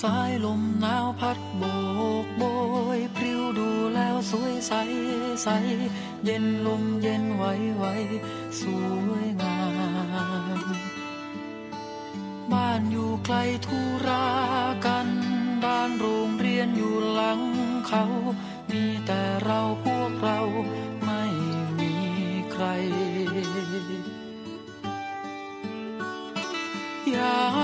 สายลมหนาวพัดโบกโบยพริ้วดูแล้วสวยใสใส เย็นลมเย็นไหวไหวสวยงาม บ้านอยู่ไกลทุรากันบ้านโรงเรียนอยู่หลังเขา มีแต่เราพวกเราไม่มีใครยา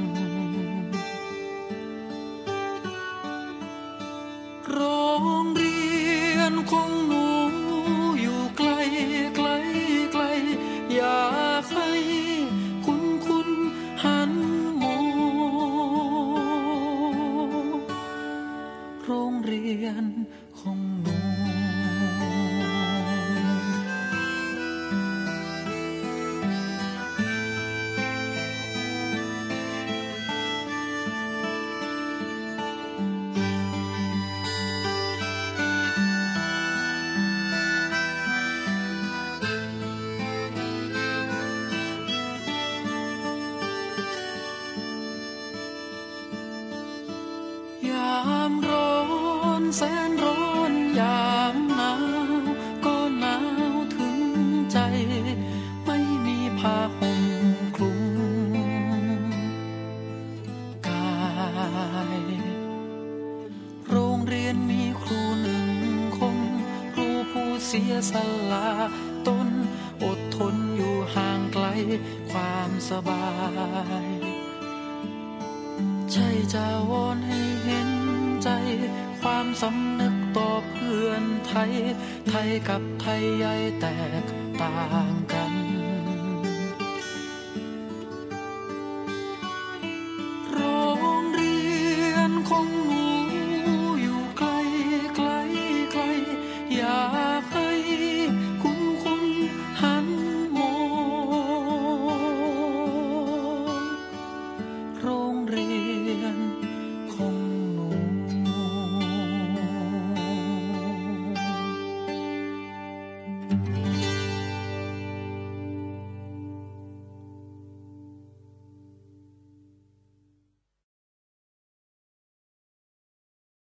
โรงเรียนของหนู แสนร้อนยามหนาวก็หนาวถึงใจ ไม่มีผ้าห่มคลุมกาย โรงเรียนมีครูหนึ่งคนครูผู้เสียสละตนอดทนอยู่ห่างไกลความสบายใช่จะวอนให้เห็นใจ ความสำนึกต่อเพื่อนไทย ไทยกับไทยใหญ่แตกต่างกัน